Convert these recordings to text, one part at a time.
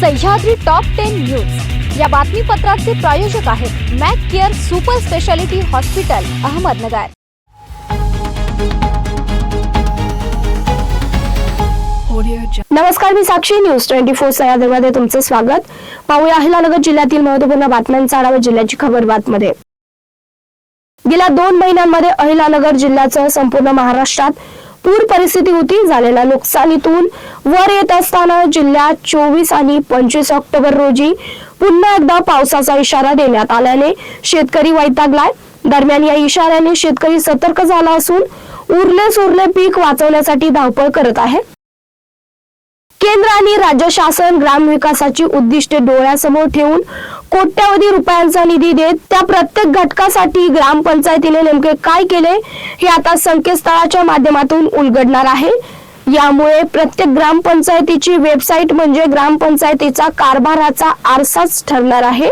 Sahyadri top ten news या बातमीपत्राचे प्रायोजक आहेत Mac care super speciality hospital Ahmednagar. नमस्कार मी साक्षी. न्यूज ट्वेंटी फोर सह्याद्रीमध्ये तुमचं स्वागत. पाहूया अहिलानगर जिल्ह्यातील महत्त्वपूर्ण बातम्यांचा आढावा जिल्ह्याची खबर बातमध्ये. गेल्या दोन महिन्यांमध्ये अहिलानगर जिल्ह्यासह संपूर्ण महाराष्ट्रात पूर परिस्थिती होती. झालेल्या नुकसानीतून वर येत असताना जिल्ह्यात चोवीस आणि पंचवीस ऑक्टोबर रोजी पुन्हा एकदा पावसाचा इशारा देण्यात आल्याने शेतकरी वैतागलाय. दरम्यान या इशाऱ्याने शेतकरी सतर्क झाला असून उरले सुरले पीक वाचवण्यासाठी धावपळ करत आहे. केंद्र आणि राज्य शासन ग्राम विकासाची उद्दिष्टे डोळ्यासमोर ठेवून कोट्यावधी रुपयांचा निधी देत त्या प्रत्येक घटकासाठी ग्रामपंचायतीने नेमके काय केले हे आता संकेतस्थळाच्या माध्यमातून उलगडणार आहे. यामुळे प्रत्येक ग्रामपंचायतीची वेबसाईट म्हणजे ग्रामपंचायतीचा कारभाराचा आरसाच ठरणार आहे.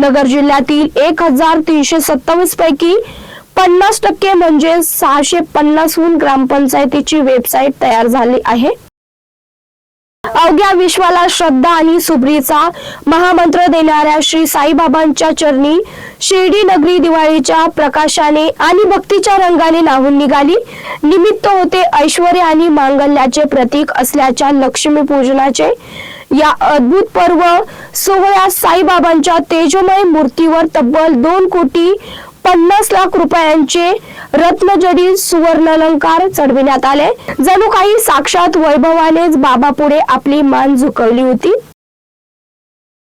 नगर जिल्ह्यातील एक हजार तीनशे सत्तावीस पैकी पन्नास टक्के म्हणजे सहाशे पन्नासहून ग्रामपंचायतीची वेबसाईट तयार झाली आहे. अवघ्या विश्वाला श्रद्धा आणि सुब्रीचा महामंत्र देणाऱ्या श्री साईबाबांच्या चरणी शिर्डी नगरी दिवाळीच्या प्रकाशाने आणि भक्तीच्या रंगाने नाहून निघाली. निमित्त होते ऐश्वर आणि मांगल्याचे प्रतीक असल्याच्या लक्ष्मी पूजनाचे. या अद्भुत पर्व सोहळ्यात साईबाबांच्या तेजोमय मूर्तीवर तब्बल दोन कोटी पन्नास लाख रुपयांचे रत्नजडी सुवर्णलंकार चढविण्यात आले. जणू काही साक्षात वैभवानेच बाबा पुढे आपली मान झुकवली होती.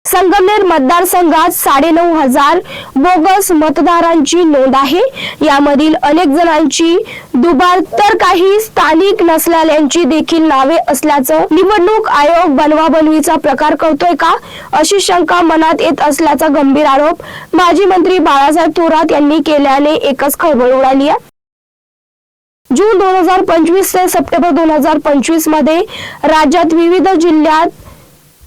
संगमनेर मतदारसंघात साडेनऊ हजार बोगस मतदारांची नोंद आहे. यामधील अनेक जणांची दुबार तर काही स्थानिक नसलेल्यांची देखील नावे असल्याचं निवडणूक आयोग बनवाबनवीचा प्रकार करतोय का? अशी शंका मनात येत असल्याचा गंभीर आरोप माजी मंत्री बाळासाहेब थोरात यांनी केल्याने एकच खळबळ उडाली आहे. जून दोन हजार पंचवीस ते सप्टेंबर दोन हजार पंचवीसमध्ये राज्यात विविध जिल्ह्यात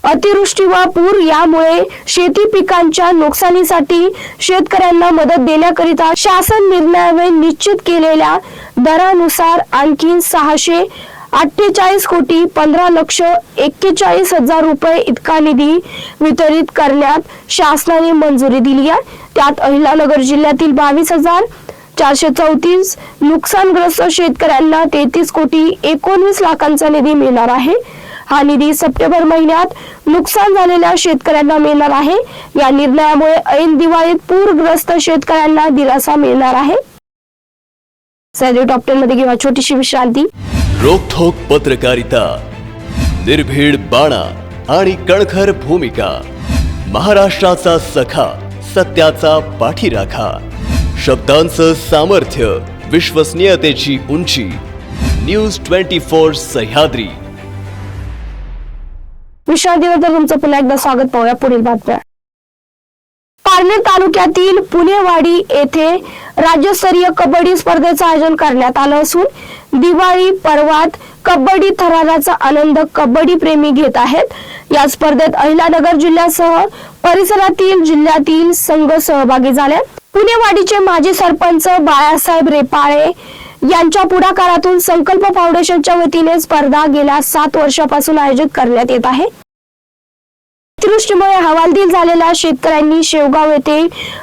अतिवृष्टी व पूर यामुळे शेती पिकांच्या नुकसानीसाठी शेतकऱ्यांना मदत देण्याकरिता शासन निर्णयाने निश्चित केलेल्या दरानुसार आणखी सहाशे अठ्ठेचाळीस कोटी पंधरा लक्ष एक्केचाळीस हजार रुपये इतका निधी वितरित करण्यात शासनाने मंजुरी दिली आहे. त्यात अहिलानगर जिल्ह्यातील बावीस हजार चारशे चौतीस नुकसानग्रस्त शेतकऱ्यांना तेहतीस कोटी एकोणवीस लाखांचा निधी मिळणार आहे. हा निधी सप्टेंबर महिन्यात नुकसान झालेल्या शेतकऱ्यांना मिळणार आहे. या निर्णयामुळे ऐन दिवाळीत पूरग्रस्त शेतकऱ्यांना दिलासा मिळणार आहे. सैदी टॉपमध्ये घेऊया छोटीशी विश्रांती. रोखोक पत्रकारिता निर्भीड बाणा आणि कणखर भूमिका महाराष्ट्राचा सखा सत्याचा पाठीराखा शब्दांचं सामर्थ्य विश्वसनीयतेची उंची न्यूज ट्वेंटी फोर सह्याद्री. विश्रांतीनंतर तुमचं पुन्हा एकदा स्वागत पाहूया पुढील बातम्या. पारनेर तालुक्यातील पुणेवाडी येथे राज्यस्तरीय कबड्डी स्पर्धेचं आयोजन करण्यात आलं असून दिवाळी पर्वात कबड्डी थराराचा आनंद कबड्डी प्रेमी घेत आहेत. या स्पर्धेत अहिलानगर जिल्ह्यासह परिसरातील जिल्ह्यातील संघ सहभागी झाले पुणेवाडीचे माजी सरपंच बाळासाहेब रेपाळे यांच्या पुढाकारातून संकल्प फाउंडेशनच्या वतीने स्पर्धा गेल्या सात वर्षापासून आयोजित करण्यात येत आहे. अतिवृष्टीमुळे हवालदिल झालेल्या शेतकऱ्यांनी शेवगाव येथे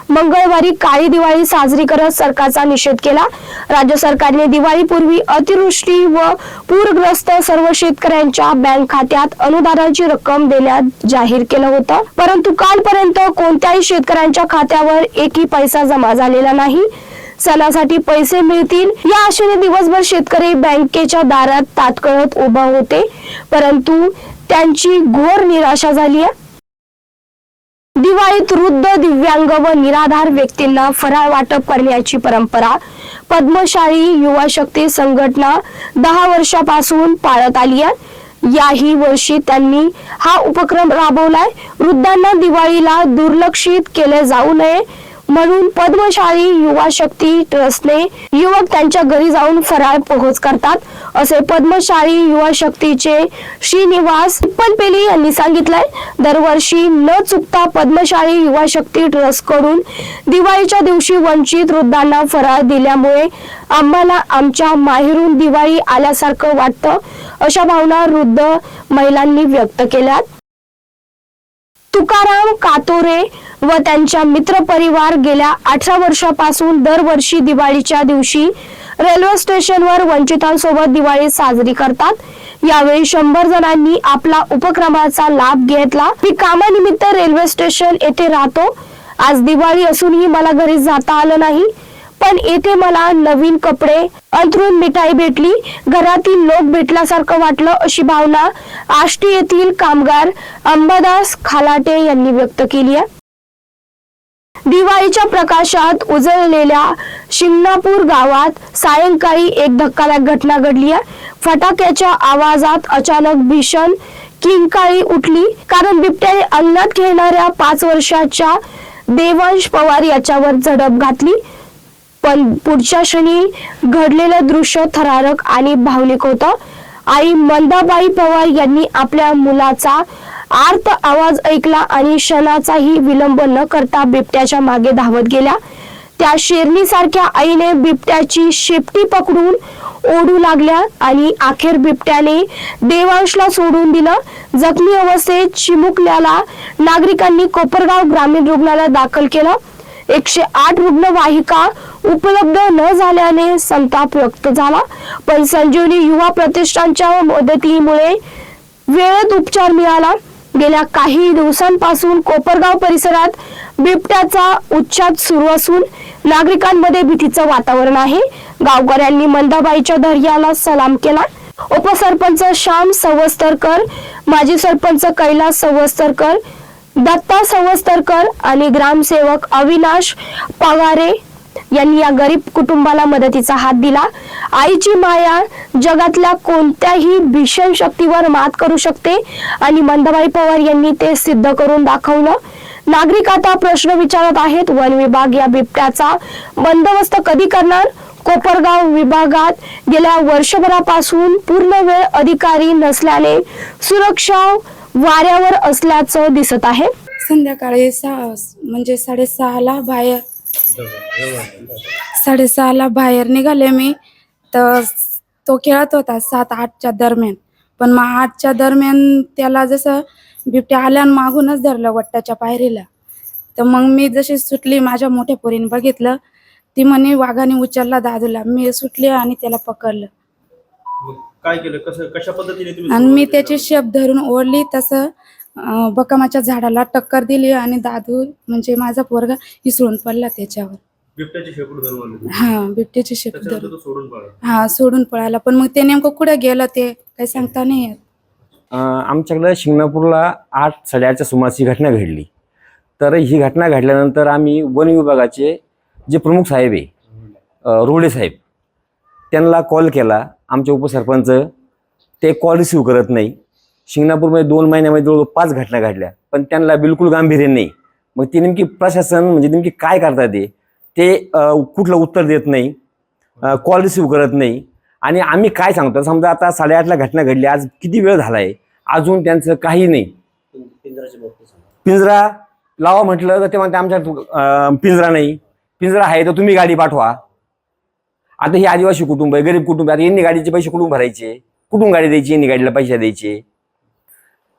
मंगळवारी काळी दिवाळी साजरी करत सरकारचा निषेध केला. राज्य सरकारने दिवाळीपूर्वी अतिवृष्टी व पूरग्रस्त सर्व शेतकऱ्यांच्या बँक खात्यात अनुदानाची रक्कम देण्यात जाहीर केलं होतं. परंतु कालपर्यंत कोणत्याही शेतकऱ्यांच्या खात्यावर एकही पैसा जमा झालेला नाही. सणासाठी पैसे मिळतील. या आशेने दिवसभर शेतकरी बँकेच्या दारात तात्कळत उभा होते. परंतु त्यांची घोर निराशा झाली आहे. दिवाळीत वृद्ध दिव्यांग व निराधार व्यक्तींना फराळ वाटप करण्याची परंपरा पद्मशाळी युवा शक्ती संघटना दहा वर्षापासून पाळत आली आहे. याही वर्षी त्यांनी हा उपक्रम राबवलाय. वृद्धांना दिवाळीला दुर्लक्षित केले जाऊ नये. म्हणून पद्मशाळी युवा शक्ती ट्रस्टने युवक त्यांच्या घरी जाऊन फराळ पोहोच करतात असे पद्मशाळी युवा शक्तीचे श्रीनिवास पिप्पलपेली यांनी सांगितलंय. दरवर्षी न चुकता पद्मशाळी युवा शक्ती ट्रस्टकडून दिवाळीच्या दिवशी वंचित वृद्धांना फराळ दिल्यामुळे आम्हाला आमच्या माहेरून दिवाळी आल्यासारखं वाटतं अशा भावना वृद्ध महिलांनी व्यक्त केल्यात. तुकाराम कातोरे व त्यांच्या मित्रपरिवार गेल्या अठरा वर्षापासून दरवर्षी दिवाळीच्या दिवशी रेल्वे स्टेशनवर वंचितांसोबत दिवाळी साजरी करतात. यावेळी शंभर जणांनी आपला उपक्रमाचा लाभ घेतला. मी कामानिमित्त रेल्वे स्टेशन येथे राहतो. आज दिवाळी असूनही मला घरी जाता आलं नाही. पण येथे मला नवीन कपडे अंतरून मिठाई भेटली घरातील लोक भेटल्यासारखं वाटलं अशी भावना आष्टी येथील कामगार अंबादास खालाटे यांनी व्यक्त केली आहे. दिवाळीच्या प्रकाशात उजळलेल्या शिंगणापूर गावात सायंकाळी एक धक्कादायक घटना घडली आहे. फटाक्याच्या आवाजात अचानक भीषण किंकाळी उठली कारण बिबट्याने अंगणात खेळणाऱ्या पाच वर्षाच्या देवांश पवार याच्यावर झडप घातली. पण पुढच्या क्षणी घडलेलं दृश्य थरारक आणि भावनिक होतं. आई मंदाबाई पवार यांनी आपल्या मुलाचा आर्त आवाज ऐकला आणि क्षणाचाही विलंब न करता बिबट्याच्या मागे धावत गेल्या. त्या शेरणीसारख्या आईने बिबट्याची शेपटी पकडून ओढू लागल्या आणि अखेर बिबट्याने देवांशला सोडून दिलं. जखमी अवस्थेत चिमुकल्याला नागरिकांनी कोपरगाव ग्रामीण रुग्णालयात दाखल केलं. एकशे आठ रुग्णवाहिका उपलब्ध न झाल्याने संताप व्यक्त झाला. पण संजीवनी युवा प्रतिष्ठानच्या मदतीमुळे वेळेत उपचार मिळाला. गेल्या काही दिवसांपासून कोपरगाव परिसरात बिबट्याचा उच्चात सुरू असून नागरिकांमध्ये भीतीचं वातावरण आहे. गावकऱ्यांनी मंदाबाईच्या धैर्याला सलाम केला. उपसरपंच श्याम सवस्तरकर माजी सरपंच कैलास सवस्तरकर दत्ता सवस्तरकर आणि ग्रामसेवक अविनाश पगारे यांनी या गरीब कुटुंबाला मदतीचा हात दिला. आईची माया जगातल्या कोणत्याही भीषण शक्तीवर मात करू शकते आणि मंदबाई पवार यांनी ते सिद्ध करून दाखवलं. नागरिक आता प्रश्न विचारत आहेत वन विभाग या बिबट्याचा बंदोबस्त कधी करणार? कोपरगाव विभागात गेल्या वर्षभरापासून पूर्ण वेळ अधिकारी नसल्याने सुरक्षा वाऱ्यावर असल्याचं दिसत आहे. संध्याकाळी सहा म्हणजे साडेसहाला बाहेर साडेसहाला बाहेर निघाले मी. तर तो खेळत होता सात आठच्या दरम्यान. पण मग आठच्या दरम्यान त्याला जसं बिबट्या आल्यानं मागूनच धरलं वट्टाच्या पायरीला. तर मग मी जशी सुटली माझ्या मोठ्या पोरीने बघितलं ती म्हणे वाघाने उचलला दादूला. मी सुटली आणि त्याला पकडलं. काय केलं? कसं कशा पद्धतीने तुम्ही आणि मी सुरुवात त्याची केली? शेप धरून ओढली तसं अं, बकामाच्या झाडाला टक्कर दिली आणि दादू म्हणजे माझा पोरगा इसळून पडला त्याच्यावर. बिबट्याची शेपूट धरून आली तुम्ही. हा बिबट्याची शेप त्याच्यानंतर धरून. तो सोडून पळाला. हा सोडून पळाला. पण मग ते नेमकं कुठे गेलं ते? काही सांगता नाही येत. अं, आमच्याकडं शिंगणापूरला आठ साडेआठच्या सुमारास ही घटना घडली. तर ही घटना घडल्यानंतर आम्ही वन विभागाचे जे प्रमुख साहेब आहे अं, रोडे साहेब त्यांना कॉल केला. आमचे उपसरपंच ते कॉल रिसिव्ह करत नाही. शिंगणापूरमध्ये दोन महिन्यामध्ये जवळ पाच घटना घडल्या. पण त्यांना बिलकुल गांभीर्य नाही. मग ती नेमकी प्रशासन म्हणजे नेमकी काय करतात ते? ते कुठलं उत्तर देत नाही. कॉल रिसिव्ह करत नाही. आणि आम्ही काय सांगतो? समजा आता साडेआठला घटना घडली. आज किती वेळ झाला आहे अजून त्यांचं काही नाही. पिंजरा लावा म्हटलं तर ते म्हणते आमच्या पिंजरा नाही. पिंजरा आहे तर तुम्ही गाडी पाठवा. आता ही आदिवासी कुटुंब आहे गरीब कुटुंब आहे. आता यांनी गाडीचे पैसे कुठून भरायचे? कुठून गाडी द्यायची? यांनी गाडीला पैसे द्यायचे?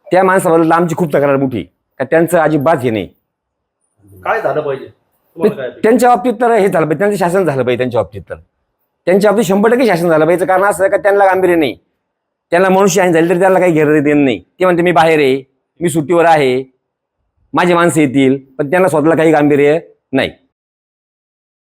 त्या माणसाबद्दल आमची खूप तक्रार मोठी का त्यांचं अजिबात हे नाही. काय झालं पाहिजे? त्यांच्या बाबतीत तर हे झालं पाहिजे. त्यांचं शासन झालं पाहिजे त्यांच्या बाबतीत तर. त्यांच्या बाबतीत शंभर टक्के शासन झालं पाहिजे. कारण असं का त्यांना गांभीर्य नाही. त्यांना मनुष्य आहे झाली तरी त्यांना काही घेर देणं नाही. ते म्हणते मी बाहेर आहे. मी सुट्टीवर आहे. माझी माणसं येतील. पण त्यांना स्वतःला काही गांभीर्य नाही.